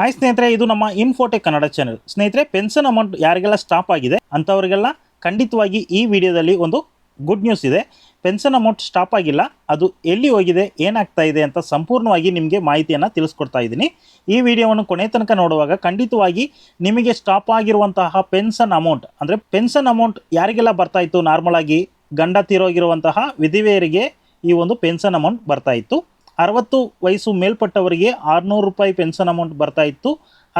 Hi ಸ್ನೇಹಿತರೆ, ಇದು ನಮ್ಮ ಇನ್ಫೋಟೆಕ್ ಕನ್ನಡ ಚಾನೆಲ್ ಸ್ನೇಹಿತರೆ ಪೆನ್ಷನ್ ಅಮೌಂಟ್ ಯಾರಿಗೆಲ್ಲ ಸ್ಟಾಪ್ ಆಗಿದೆ ಅಂಥವರಿಗೆಲ್ಲ ಖಂಡಿತವಾಗಿ ಈ ವಿಡಿಯೋದಲ್ಲಿ ಒಂದು ಗುಡ್ ನ್ಯೂಸ್ ಇದೆ. ಪೆನ್ಷನ್ ಅಮೌಂಟ್ ಸ್ಟಾಪ್ ಆಗಿಲ್ಲ, ಅದು ಎಲ್ಲಿ ಹೋಗಿದೆ, ಏನಾಗ್ತಾ ಇದೆ ಅಂತ ಸಂಪೂರ್ಣವಾಗಿ ನಿಮಗೆ ಮಾಹಿತಿಯನ್ನು ತಿಳಿಸ್ಕೊಡ್ತಾ ಇದ್ದೀನಿ. ಈ ವಿಡಿಯೋವನ್ನು ಕೊನೆ ತನಕ ನೋಡುವಾಗ ಖಂಡಿತವಾಗಿ ನಿಮಗೆ ಸ್ಟಾಪ್ ಆಗಿರುವಂತಹ ಪೆನ್ಷನ್ ಅಮೌಂಟ್ ಅಂದರೆ ಪೆನ್ಷನ್ ಅಮೌಂಟ್ ಯಾರಿಗೆಲ್ಲ ಬರ್ತಾ ಇತ್ತು ನಾರ್ಮಲ್ ಆಗಿ ಗಂಡ ತೀರೋಗಿರುವಂತಹ ವಿಧಿವೆಯರಿಗೆ ಈ ಒಂದು ಪೆನ್ಷನ್ ಅಮೌಂಟ್ ಬರ್ತಾ ಇತ್ತು. ಅರವತ್ತು ವಯಸ್ಸು ಮೇಲ್ಪಟ್ಟವರಿಗೆ ಆರುನೂರು ರೂಪಾಯಿ ಪೆನ್ಷನ್ ಅಮೌಂಟ್ ಬರ್ತಾ ಇತ್ತು.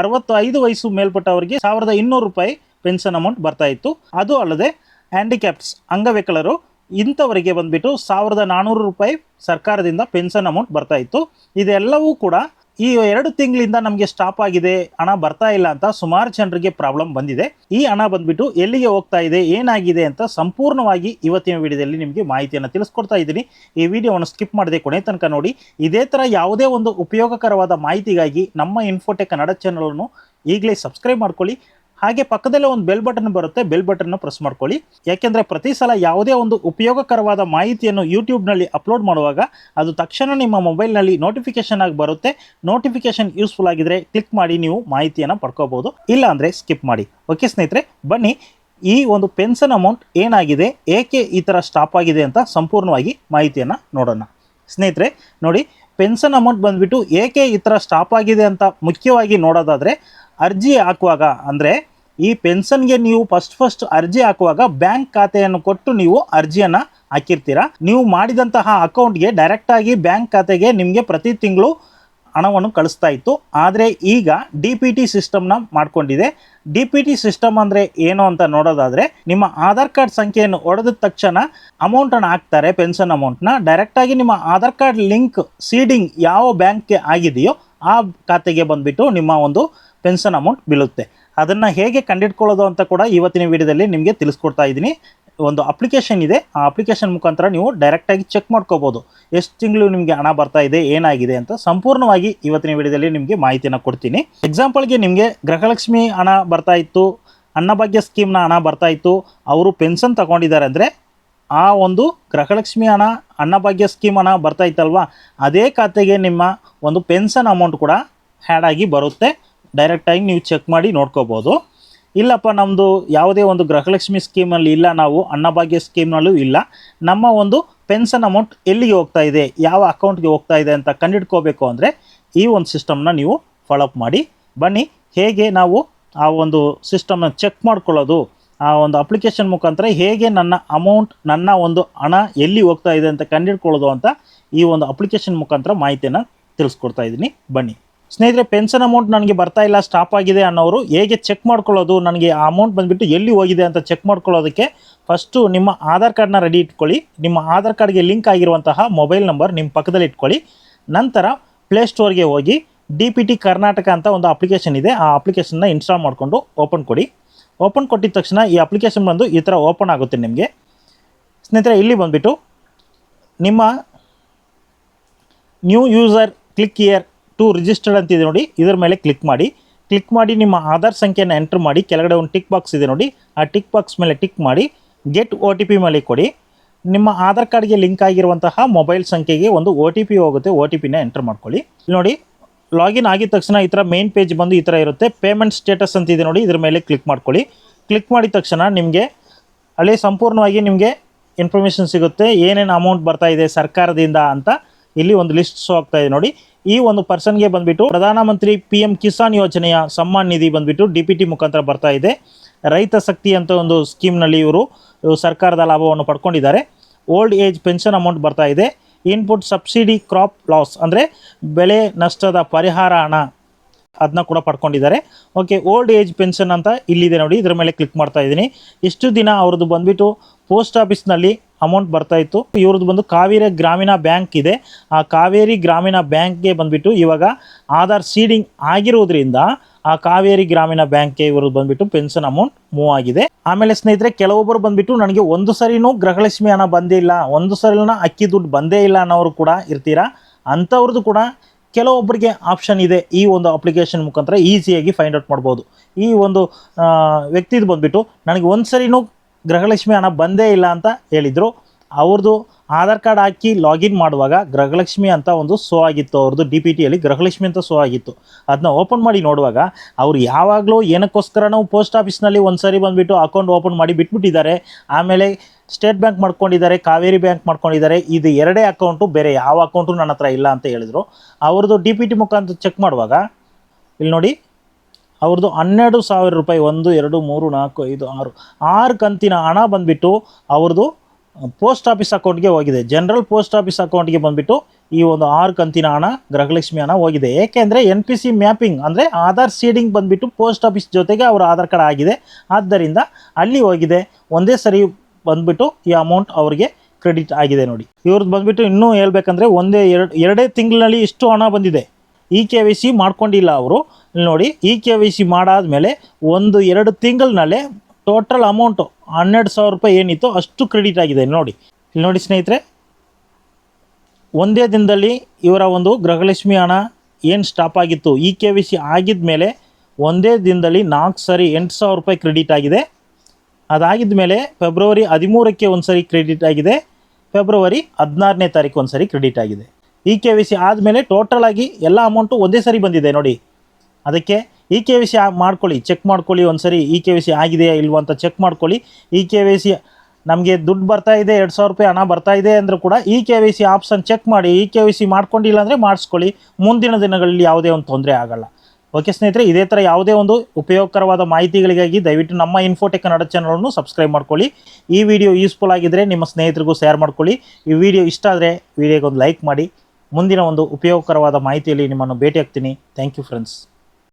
ಅರವತ್ತು ಐದು ವಯಸ್ಸು ಮೇಲ್ಪಟ್ಟವರಿಗೆ ಸಾವಿರದ ಇನ್ನೂರು ರೂಪಾಯಿ ಪೆನ್ಷನ್ ಅಮೌಂಟ್ ಬರ್ತಾ ಇತ್ತು. ಅದು ಅಲ್ಲದೆ ಹ್ಯಾಂಡಿಕ್ಯಾಪ್ಸ್ ಅಂಗವಿಕಲರು ಇಂಥವರಿಗೆ ಬಂದ್ಬಿಟ್ಟು ಸಾವಿರದ ನಾನ್ನೂರು ರೂಪಾಯಿ ಸರ್ಕಾರದಿಂದ ಪೆನ್ಷನ್ ಅಮೌಂಟ್ ಬರ್ತಾ ಇತ್ತು. ಇದೆಲ್ಲವೂ ಕೂಡ ಈ ಎರಡು ತಿಂಗಳಿಂದ ನಮಗೆ ಸ್ಟಾಪ್ ಆಗಿದೆ, ಹಣ ಬರ್ತಾ ಇಲ್ಲ ಅಂತ ಸುಮಾರು ಜನರಿಗೆ ಪ್ರಾಬ್ಲಮ್ ಬಂದಿದೆ. ಈ ಹಣ ಬಂದ್ಬಿಟ್ಟು ಎಲ್ಲಿಗೆ ಹೋಗ್ತಾ ಇದೆ, ಏನಾಗಿದೆ ಅಂತ ಸಂಪೂರ್ಣವಾಗಿ ಇವತ್ತಿನ ವಿಡಿಯೋದಲ್ಲಿ ನಿಮಗೆ ಮಾಹಿತಿಯನ್ನು ತಿಳಿಸ್ಕೊಡ್ತಾ ಇದ್ದೀನಿ. ಈ ವಿಡಿಯೋವನ್ನು ಸ್ಕಿಪ್ ಮಾಡದೆ ಕೊನೆ ತನಕ ನೋಡಿ. ಇದೇ ಥರ ಯಾವುದೇ ಒಂದು ಉಪಯೋಗಕರವಾದ ಮಾಹಿತಿಗಾಗಿ ನಮ್ಮ ಇನ್ಫೋಟೆಕ್ ಕನ್ನಡ ಚಾನಲನ್ನು ಈಗಲೇ ಸಬ್ಸ್ಕ್ರೈಬ್ ಮಾಡ್ಕೊಳ್ಳಿ. ಹಾಗೆ ಪಕ್ಕದಲ್ಲೇ ಒಂದು ಬೆಲ್ ಬಟನ್ ಬರುತ್ತೆ. ಬೆಲ್ ಬಟನ್ನ ಪ್ರೆಸ್ ಮಾಡ್ಕೊಳ್ಳಿ. ಯಾಕೆಂದರೆ ಪ್ರತಿ ಸಲ ಯಾವುದೇ ಒಂದು ಉಪಯೋಗಕರವಾದ ಮಾಹಿತಿಯನ್ನು ಯೂಟ್ಯೂಬ್ನಲ್ಲಿ ಅಪ್ಲೋಡ್ ಮಾಡುವಾಗ ಅದು ತಕ್ಷಣ ನಿಮ್ಮ ಮೊಬೈಲ್ನಲ್ಲಿ ನೋಟಿಫಿಕೇಶನ್ ಆಗಿ ಬರುತ್ತೆ. ನೋಟಿಫಿಕೇಶನ್ ಯೂಸ್ಫುಲ್ ಆಗಿದ್ರೆ ಕ್ಲಿಕ್ ಮಾಡಿ ನೀವು ಮಾಹಿತಿಯನ್ನು ಪಡ್ಕೋಬಹುದು. ಇಲ್ಲ ಅಂದರೆ ಸ್ಕಿಪ್ ಮಾಡಿ. ಓಕೆ ಸ್ನೇಹಿತರೆ, ಬನ್ನಿ. ಈ ಒಂದು ಪೆನ್ಷನ್ ಅಮೌಂಟ್ ಏನಾಗಿದೆ? ಏಕೆ ಈ ಥರ ಸ್ಟಾಪ್ ಆಗಿದೆ ಅಂತ ಸಂಪೂರ್ಣವಾಗಿ ಮಾಹಿತಿಯನ್ನು ನೋಡೋಣ. ಸ್ನೇಹಿತರೆ, ನೋಡಿ ಪೆನ್ಷನ್ ಅಮೌಂಟ್ ಬಂದುಬಿಟ್ಟು ಏಕೆ ಈ ಥರ ಸ್ಟಾಪ್ ಆಗಿದೆ ಅಂತ ಮುಖ್ಯವಾಗಿ ನೋಡೋದಾದರೆ, ಅರ್ಜಿ ಹಾಕುವಾಗ ಅಂದರೆ ಈ ಪೆನ್ಷನ್ಗೆ ನೀವು ಫಸ್ಟ್ ಫಸ್ಟ್ ಅರ್ಜಿ ಹಾಕುವಾಗ ಬ್ಯಾಂಕ್ ಖಾತೆಯನ್ನು ಕೊಟ್ಟು ನೀವು ಅರ್ಜಿಯನ್ನು ಹಾಕಿರ್ತೀರಾ? ನೀವು ಮಾಡಿದಂತಹ ಅಕೌಂಟ್ಗೆ ಡೈರೆಕ್ಟಾಗಿ ಬ್ಯಾಂಕ್ ಖಾತೆಗೆ ನಿಮಗೆ ಪ್ರತಿ ತಿಂಗಳು ಹಣವನ್ನು ಕಳಿಸ್ತಾ ಇತ್ತು. ಆದರೆ ಈಗ ಡಿ ಪಿ ಟಿ ಸಿಸ್ಟಮ್ನ ಮಾಡಿಕೊಂಡಿದೆ. ಡಿ ಪಿ ಟಿ ಸಿಸ್ಟಮ್ ಅಂದರೆ ಏನು ಅಂತ ನೋಡೋದಾದರೆ ನಿಮ್ಮ ಆಧಾರ್ ಕಾರ್ಡ್ ಸಂಖ್ಯೆಯನ್ನು ಹೊಡೆದ ತಕ್ಷಣ ಅಮೌಂಟನ್ನು ಹಾಕ್ತಾರೆ, ಪೆನ್ಷನ್ ಅಮೌಂಟ್ನ ಡೈರೆಕ್ಟಾಗಿ ನಿಮ್ಮ ಆಧಾರ್ ಕಾರ್ಡ್ ಲಿಂಕ್ ಸೀಡಿಂಗ್ ಯಾವ ಬ್ಯಾಂಕ್ಗೆ ಆಗಿದೆಯೋ ಆ ಖಾತೆಗೆ ಬಂದುಬಿಟ್ಟು ನಿಮ್ಮ ಒಂದು ಪೆನ್ಷನ್ ಅಮೌಂಟ್ ಬೀಳುತ್ತೆ. ಅದನ್ನು ಹೇಗೆ ಕಂಡಿಡ್ಕೊಳ್ಳೋದು ಅಂತ ಕೂಡ ಇವತ್ತಿನ ವಿಡಿಯೋದಲ್ಲಿ ನಿಮಗೆ ತಿಳಿಸ್ಕೊಡ್ತಾ ಇದ್ದೀನಿ. ಒಂದು ಅಪ್ಲಿಕೇಶನ್ ಇದೆ. ಆ ಅಪ್ಲಿಕೇಶನ್ ಮುಖಾಂತರ ನೀವು ಡೈರೆಕ್ಟಾಗಿ ಚೆಕ್ ಮಾಡ್ಕೋಬೋದು. ಎಷ್ಟು ತಿಂಗಳು ನಿಮಗೆ ಹಣ ಬರ್ತಾ ಇದೆ, ಏನಾಗಿದೆ ಅಂತ ಸಂಪೂರ್ಣವಾಗಿ ಇವತ್ತಿನ ವಿಡಿಯೋದಲ್ಲಿ ನಿಮಗೆ ಮಾಹಿತಿಯನ್ನು ಕೊಡ್ತೀನಿ. ಎಕ್ಸಾಂಪಲ್ಗೆ ನಿಮಗೆ ಗೃಹಲಕ್ಷ್ಮಿ ಹಣ ಬರ್ತಾ ಇತ್ತು, ಅನ್ನಭಾಗ್ಯ ಸ್ಕೀಮ್ನ ಹಣ ಬರ್ತಾ ಇತ್ತು, ಅವರು ಪೆನ್ಷನ್ ತಗೊಂಡಿದ್ದಾರೆ ಅಂದರೆ ಆ ಒಂದು ಗೃಹಲಕ್ಷ್ಮಿ ಹಣ, ಅನ್ನಭಾಗ್ಯ ಸ್ಕೀಮ್ ಹಣ ಬರ್ತಾ ಇತ್ತಲ್ವಾ, ಅದೇ ಖಾತೆಗೆ ನಿಮ್ಮ ಒಂದು ಪೆನ್ಷನ್ ಅಮೌಂಟ್ ಕೂಡ ಹ್ಯಾಡ್ ಆಗಿ ಬರುತ್ತೆ. ಡೈರೆಕ್ಟಾಗಿ ನೀವು ಚೆಕ್ ಮಾಡಿ ನೋಡ್ಕೋಬೋದು. ಇಲ್ಲಪ್ಪ ನಮ್ಮದು ಯಾವುದೇ ಒಂದು ಗೃಹಲಕ್ಷ್ಮಿ ಸ್ಕೀಮಲ್ಲಿ ಇಲ್ಲ ನಾವು, ಅನ್ನಭಾಗ್ಯ ಸ್ಕೀಮ್ನಲ್ಲೂ ಇಲ್ಲ. ನಮ್ಮ ಒಂದು ಪೆನ್ಷನ್ ಅಮೌಂಟ್ ಎಲ್ಲಿಗೆ ಹೋಗ್ತಾ ಇದೆ, ಯಾವ ಅಕೌಂಟ್ಗೆ ಹೋಗ್ತಾ ಇದೆ ಅಂತ ಕಂಡಿಡ್ಕೋಬೇಕು ಅಂದರೆ ಈ ಒಂದು ಸಿಸ್ಟಮ್ನ ನೀವು ಫಾಲೋಅಪ್ ಮಾಡಿ. ಬನ್ನಿ, ಹೇಗೆ ನಾವು ಆ ಒಂದು ಸಿಸ್ಟಮ್ನ ಚೆಕ್ ಮಾಡ್ಕೊಳ್ಳೋದು, ಆ ಒಂದು ಅಪ್ಲಿಕೇಶನ್ ಮುಖಾಂತರ ಹೇಗೆ ನನ್ನ ಅಮೌಂಟ್ ನನ್ನ ಒಂದು ಹಣ ಎಲ್ಲಿ ಹೋಗ್ತಾ ಇದೆ ಅಂತ ಕಂಡಿಡ್ಕೊಳ್ಳೋದು ಅಂತ ಈ ಒಂದು ಅಪ್ಲಿಕೇಶನ್ ಮುಖಾಂತರ ಮಾಹಿತಿಯನ್ನು ತಿಳಿಸ್ಕೊಡ್ತಾ ಇದ್ದೀನಿ. ಬನ್ನಿ. ಸ್ನೇಹಿತರೆ ಪೆನ್ಷನ್ ಅಮೌಂಟ್ ನನಗೆ ಬರ್ತಾ ಇಲ್ಲ ಸ್ಟಾಪ್ ಆಗಿದೆ ಅನ್ನೋರು ಹೇಗೆ ಚೆಕ್ ಮಾಡ್ಕೊಳ್ಳೋದು? ನನಗೆ ಆ ಅಮೌಂಟ್ ಬಂದುಬಿಟ್ಟು ಎಲ್ಲಿ ಹೋಗಿದೆ ಅಂತ ಚೆಕ್ ಮಾಡ್ಕೊಳ್ಳೋದಕ್ಕೆ ಫಸ್ಟು ನಿಮ್ಮ ಆಧಾರ್ ಕಾರ್ಡ್ನ ರೆಡಿ ಇಟ್ಕೊಳ್ಳಿ. ನಿಮ್ಮ ಆಧಾರ್ ಕಾರ್ಡ್ಗೆ ಲಿಂಕ್ ಆಗಿರುವಂತಹ ಮೊಬೈಲ್ ನಂಬರ್ ನಿಮ್ಮ ಪಕ್ಕದಲ್ಲಿ ಇಟ್ಕೊಳ್ಳಿ. ನಂತರ ಪ್ಲೇಸ್ಟೋರ್ಗೆ ಹೋಗಿ ಡಿ ಪಿ ಟಿ ಕರ್ನಾಟಕ ಅಂತ ಒಂದು ಅಪ್ಲಿಕೇಶನ್ ಇದೆ. ಆ ಅಪ್ಲಿಕೇಶನ್ನ ಇನ್ಸ್ಟಾಲ್ ಮಾಡಿಕೊಂಡು ಓಪನ್ ಕೊಡಿ. ಓಪನ್ ಕೊಟ್ಟಿದ ತಕ್ಷಣ ಈ ಅಪ್ಲಿಕೇಶನ್ ಬಂದು ಈ ಥರ ಓಪನ್ ಆಗುತ್ತೆ ನಿಮಗೆ. ಸ್ನೇಹಿತರೆ, ಇಲ್ಲಿ ಬಂದುಬಿಟ್ಟು ನಿಮ್ಮ new user click here to registered ಅಂತಿದೆ ನೋಡಿ. ಇದರ ಮೇಲೆ ಕ್ಲಿಕ್ ಮಾಡಿ. ಕ್ಲಿಕ್ ಮಾಡಿ, ನಿಮ್ಮ ಆಧಾರ್ ಸಂಖ್ಯೆಯನ್ನು ಎಂಟ್ರ್ ಮಾಡಿ. ಕೆಳಗಡೆ ಒಂದು ಟಿಕ್ ಬಾಕ್ಸ್ ಇದೆ ನೋಡಿ. ಆ ಟಿಕ್ ಬಾಕ್ಸ್ ಮೇಲೆ ಟಿಕ್ ಮಾಡಿ. ಗೆಟ್ ಒ ಟಿ ಪಿ ಮೇಲೆ ಕೊಡಿ. ನಿಮ್ಮ ಆಧಾರ್ ಕಾರ್ಡ್ಗೆ ಲಿಂಕ್ ಆಗಿರುವಂತಹ ಮೊಬೈಲ್ ಸಂಖ್ಯೆಗೆ ಒಂದು ಒ ಟಿ ಪಿ ಹೋಗುತ್ತೆ. ಒ ಟಿ ಪಿನ ಎಂಟ್ರ್ ಮಾಡ್ಕೊಳ್ಳಿ. ನೋಡಿ, ಲಾಗಿನ್ ಆಗಿದ ತಕ್ಷಣ ಈ ಥರ ಮೇನ್ ಪೇಜ್ ಬಂದು ಈ ಥರ ಇರುತ್ತೆ. ಪೇಮೆಂಟ್ ಸ್ಟೇಟಸ್ ಅಂತ ಇದೆ ನೋಡಿ. ಇದ್ರ ಮೇಲೆ ಕ್ಲಿಕ್ ಮಾಡ್ಕೊಳ್ಳಿ. ಕ್ಲಿಕ್ ಮಾಡಿದ ತಕ್ಷಣ ನಿಮಗೆ ಅಲ್ಲಿ ಸಂಪೂರ್ಣವಾಗಿ ನಿಮಗೆ ಇನ್ಫಾರ್ಮೇಷನ್ ಸಿಗುತ್ತೆ. ಏನೇನು ಅಮೌಂಟ್ ಬರ್ತಾ ಇದೆ ಸರ್ಕಾರದಿಂದ ಅಂತ ಇಲ್ಲಿ ಒಂದು ಲಿಸ್ಟ್ ಶೋ ಆಗ್ತಾ ಇದೆ ನೋಡಿ. ಈ ಒಂದು ಪರ್ಸನ್ಗೆ ಬಂದ್ಬಿಟ್ಟು ಪ್ರಧಾನಮಂತ್ರಿ ಪಿ ಎಂ ಕಿಸಾನ್ ಯೋಜನೆಯ ಸಮ್ಮಾನ್ ನಿಧಿ ಬಂದ್ಬಿಟ್ಟು ಡಿ ಪಿ ಟಿ ಮುಖಾಂತರ ಬರ್ತಾ ಇದೆ. ರೈತ ಶಕ್ತಿ ಅಂತ ಒಂದು ಸ್ಕೀಮ್ನಲ್ಲಿ ಇವರು ಸರ್ಕಾರದ ಲಾಭವನ್ನು ಪಡ್ಕೊಂಡಿದ್ದಾರೆ. ಓಲ್ಡ್ ಏಜ್ ಪೆನ್ಷನ್ ಅಮೌಂಟ್ ಬರ್ತಾ ಇದೆ. ಇನ್ಪುಟ್ ಸಬ್ಸಿಡಿ ಕ್ರಾಪ್ ಲಾಸ್ ಅಂದರೆ ಬೆಳೆ ನಷ್ಟದ ಪರಿಹಾರ ಹಣ ಅದನ್ನ ಕೂಡ ಪಡ್ಕೊಂಡಿದ್ದಾರೆ. ಓಕೆ, ಓಲ್ಡ್ ಏಜ್ ಪೆನ್ಷನ್ ಅಂತ ಇಲ್ಲಿದೆ ನೋಡಿ, ಇದರ ಮೇಲೆ ಕ್ಲಿಕ್ ಮಾಡ್ತಾ ಇದ್ದೀನಿ. ಇಷ್ಟು ದಿನ ಅವ್ರದ್ದು ಬಂದ್ಬಿಟ್ಟು ಪೋಸ್ಟ್ ಆಫೀಸ್ನಲ್ಲಿ ಅಮೌಂಟ್ ಬರ್ತಾ ಇತ್ತು. ಇವ್ರದ್ದು ಬಂದು ಕಾವೇರಿ ಗ್ರಾಮೀಣ ಬ್ಯಾಂಕ್ ಇದೆ. ಆ ಕಾವೇರಿ ಗ್ರಾಮೀಣ ಬ್ಯಾಂಕ್ಗೆ ಬಂದ್ಬಿಟ್ಟು ಇವಾಗ ಆಧಾರ್ ಸೀಡಿಂಗ್ ಆಗಿರೋದ್ರಿಂದ ಆ ಕಾವೇರಿ ಗ್ರಾಮೀಣ ಬ್ಯಾಂಕ್ಗೆ ಇವ್ರದ್ದು ಬಂದ್ಬಿಟ್ಟು ಪೆನ್ಷನ್ ಅಮೌಂಟ್ ಮೂವ್ ಆಗಿದೆ. ಆಮೇಲೆ ಸ್ನೇಹಿತರೆ, ಕೆಲವೊಬ್ಬರು ಬಂದ್ಬಿಟ್ಟು ನನಗೆ ಒಂದು ಸರಿನೂ ಗೃಹಲಕ್ಷ್ಮಿ ಹಣ ಇಲ್ಲ, ಒಂದು ಸರಿನ ಅಕ್ಕಿ ದುಡ್ಡು ಬಂದೇ ಇಲ್ಲ ಅನ್ನೋರು ಕೂಡ ಇರ್ತೀರಾ? ಅಂಥವ್ರದ್ದು ಕೂಡ ಕೆಲವೊಬ್ಬರಿಗೆ ಆಪ್ಷನ್ ಇದೆ. ಈ ಒಂದು ಅಪ್ಲಿಕೇಶನ್ ಮುಖಾಂತರ ಈಸಿಯಾಗಿ ಫೈಂಡ್ ಔಟ್ ಮಾಡ್ಬೋದು. ಈ ಒಂದು ವ್ಯಕ್ತಿದು ಬಂದುಬಿಟ್ಟು ನನಗೆ ಒಂದು ಸರಿನೂ ಗೃಹಲಕ್ಷ್ಮಿ ಹಣ ಬಂದೇ ಇಲ್ಲ ಅಂತ ಹೇಳಿದರು. ಅವ್ರದ್ದು ಆಧಾರ್ ಕಾರ್ಡ್ ಹಾಕಿ ಲಾಗಿನ್ ಮಾಡುವಾಗ ಗೃಹಲಕ್ಷ್ಮಿ ಅಂತ ಒಂದು ಸೋ ಆಗಿತ್ತು. ಅವ್ರದ್ದು ಡಿ ಪಿ ಟಿಯಲ್ಲಿ ಗೃಹಲಕ್ಷ್ಮಿ ಅಂತ ಸೋ ಆಗಿತ್ತು. ಅದನ್ನ ಓಪನ್ ಮಾಡಿ ನೋಡುವಾಗ ಅವ್ರು ಯಾವಾಗಲೂ ಏನಕ್ಕೋಸ್ಕರ ನಾವು ಪೋಸ್ಟ್ ಆಫೀಸ್ನಲ್ಲಿ ಒಂದು ಸರಿ ಬಂದುಬಿಟ್ಟು ಅಕೌಂಟ್ ಓಪನ್ ಮಾಡಿ ಬಿಟ್ಬಿಟ್ಟಿದ್ದಾರೆ. ಆಮೇಲೆ ಸ್ಟೇಟ್ ಬ್ಯಾಂಕ್ ಮಾಡ್ಕೊಂಡಿದ್ದಾರೆ, ಕಾವೇರಿ ಬ್ಯಾಂಕ್ ಮಾಡ್ಕೊಂಡಿದ್ದಾರೆ. ಇದು ಎರಡೇ ಅಕೌಂಟು, ಬೇರೆ ಯಾವ ಅಕೌಂಟು ನನ್ನ ಹತ್ರ ಇಲ್ಲ ಅಂತ ಹೇಳಿದರು. ಅವ್ರದ್ದು ಡಿ ಪಿ ಟಿ ಮುಖಾಂತರ ಚೆಕ್ ಮಾಡುವಾಗ, ಇಲ್ಲಿ ನೋಡಿ ಅವ್ರದ್ದು ಹನ್ನೆರಡು ಸಾವಿರ ರೂಪಾಯಿ, ಒಂದು, ಎರಡು, ಮೂರು, ನಾಲ್ಕು, ಐದು, ಆರು ಆರು ಕಂತಿನ ಹಣ ಬಂದುಬಿಟ್ಟು ಅವ್ರದ್ದು ಪೋಸ್ಟ್ ಆಫೀಸ್ ಅಕೌಂಟ್ಗೆ ಹೋಗಿದೆ. ಜನರಲ್ ಪೋಸ್ಟ್ ಆಫೀಸ್ ಅಕೌಂಟ್ಗೆ ಬಂದುಬಿಟ್ಟು ಈ ಒಂದು ಆರು ಕಂತಿನ ಹಣ, ಗೃಹಲಕ್ಷ್ಮಿ ಹಣ ಹೋಗಿದೆ. ಏಕೆಂದರೆ ಎನ್ ಪಿ ಸಿ ಮ್ಯಾಪಿಂಗ್ ಅಂದರೆ ಆಧಾರ್ ಸೀಡಿಂಗ್ ಬಂದುಬಿಟ್ಟು ಪೋಸ್ಟ್ ಆಫೀಸ್ ಜೊತೆಗೆ ಅವರ ಆಧಾರ್ ಕಾರ್ಡ್ ಆಗಿದೆ. ಆದ್ದರಿಂದ ಅಲ್ಲಿ ಹೋಗಿದೆ. ಒಂದೇ ಸರಿ ಬಂದುಬಿಟ್ಟು ಈ ಅಮೌಂಟ್ ಅವರಿಗೆ ಕ್ರೆಡಿಟ್ ಆಗಿದೆ ನೋಡಿ. ಇವ್ರದ್ದು ಬಂದುಬಿಟ್ಟು ಇನ್ನೂ ಹೇಳ್ಬೇಕಂದ್ರೆ ಒಂದೇ ಎರಡು, ಎರಡೇ ತಿಂಗಳಲ್ಲಿ ಇಷ್ಟು ಹಣ ಬಂದಿದೆ. ಈ ಕೆ ವೈ ಸಿ ಮಾಡ್ಕೊಂಡಿಲ್ಲ ಅವರು. ನೋಡಿ ಇ ಕೆ ವೈ ಸಿ ಮಾಡಾದಮೇಲೆ ಒಂದು, ಎರಡು ತಿಂಗಳಿನಲ್ಲೇ ಟೋಟಲ್ ಅಮೌಂಟು ಹನ್ನೆರಡು ಸಾವಿರ ರೂಪಾಯಿ ಏನಿತ್ತು ಅಷ್ಟು ಕ್ರೆಡಿಟ್ ಆಗಿದೆ. ನೋಡಿ, ಇಲ್ಲಿ ನೋಡಿ ಸ್ನೇಹಿತರೆ, ಒಂದೇ ದಿನದಲ್ಲಿ ಇವರ ಒಂದು ಗೃಹಲಕ್ಷ್ಮಿ ಹಣ ಏನು ಸ್ಟಾಪ್ ಆಗಿತ್ತು? ಇ ಕೆ ವಿ ಸಿ ಆಗಿದ ಮೇಲೆ ಒಂದೇ ದಿನದಲ್ಲಿ ನಾಲ್ಕು ಸರಿ ಎಂಟು ಸಾವಿರ ರೂಪಾಯಿ ಕ್ರೆಡಿಟ್ ಆಗಿದೆ. ಅದಾಗಿದ ಮೇಲೆ ಫೆಬ್ರವರಿ ಹದಿಮೂರಕ್ಕೆ ಒಂದು ಸರಿ ಕ್ರೆಡಿಟ್ ಆಗಿದೆ. ಫೆಬ್ರವರಿ ಹದಿನಾರನೇ ತಾರೀಕು ಒಂದು ಸರಿ ಕ್ರೆಡಿಟ್ ಆಗಿದೆ. ಇ ಕೆ ವಿ ಸಿ ಆದಮೇಲೆ ಟೋಟಲ್ ಆಗಿ ಎಲ್ಲ ಅಮೌಂಟು ಒಂದೇ ಸರಿ ಬಂದಿದೆ. ನೋಡಿ ಅದಕ್ಕೆ ಇ ಕೆ ವಿ ಸಿ ಮಾಡ್ಕೊಳ್ಳಿ ಚೆಕ್ ಮಾಡ್ಕೊಳ್ಳಿ ಒಂದು ಸರಿ ಇ ಕೆ ವಿ ಸಿ ಆಗಿದೆಯಾ ಇಲ್ವೋ ಅಂತ ಚೆಕ್ ಮಾಡ್ಕೊಳ್ಳಿ. ಇ ಕೆ ವಿ ಸಿ ನಮಗೆ ದುಡ್ಡು ಬರ್ತಾ ಇದೆ, ಎರಡು ಸಾವಿರ ರೂಪಾಯಿ ಹಣ ಬರ್ತಾ ಇದೆ ಅಂದರೂ ಕೂಡ E K Y C option check ಮಾಡಿ ಇ ಕೆ ವಿ ಸಿ ಮಾಡ್ಕೊಂಡಿಲ್ಲ ಅಂದರೆ ಮಾಡಿಸ್ಕೊಳ್ಳಿ. ಮುಂದಿನ ದಿನಗಳಲ್ಲಿ ಯಾವುದೇ ಒಂದು ತೊಂದರೆ ಆಗಲ್ಲ. ಓಕೆ ಸ್ನೇಹಿತರೆ, ಇದೇ ಥರ ಯಾವುದೇ ಒಂದು ಉಪಯೋಗಕರವಾದ ಮಾಹಿತಿಗಳಿಗಾಗಿ ದಯವಿಟ್ಟು ನಮ್ಮ ಇನ್ಫೋಟೆಕ್ ಕನ್ನಡ ಚಾನಲನ್ನು ಸಬ್ಸ್ಕ್ರೈಬ್ ಮಾಡ್ಕೊಳ್ಳಿ. ಈ ವಿಡಿಯೋ ಯೂಸ್ಫುಲ್ ಆಗಿದ್ದರೆ ನಿಮ್ಮ ಸ್ನೇಹಿತರಿಗೂ ಶೇರ್ ಮಾಡ್ಕೊಳ್ಳಿ. ಈ ವಿಡಿಯೋ ಇಷ್ಟ ಆದರೆ ವಿಡಿಯೋಗೆ ಒಂದು ಲೈಕ್ ಮಾಡಿ. ಮುಂದಿನ ಒಂದು ಉಪಯೋಗಕರವಾದ ಮಾಹಿತಿಯಲ್ಲಿ ನಿಮ್ಮನ್ನು ಭೇಟಿ ಆಗ್ತೀನಿ ಥ್ಯಾಂಕ್ ಯು ಫ್ರೆಂಡ್ಸ್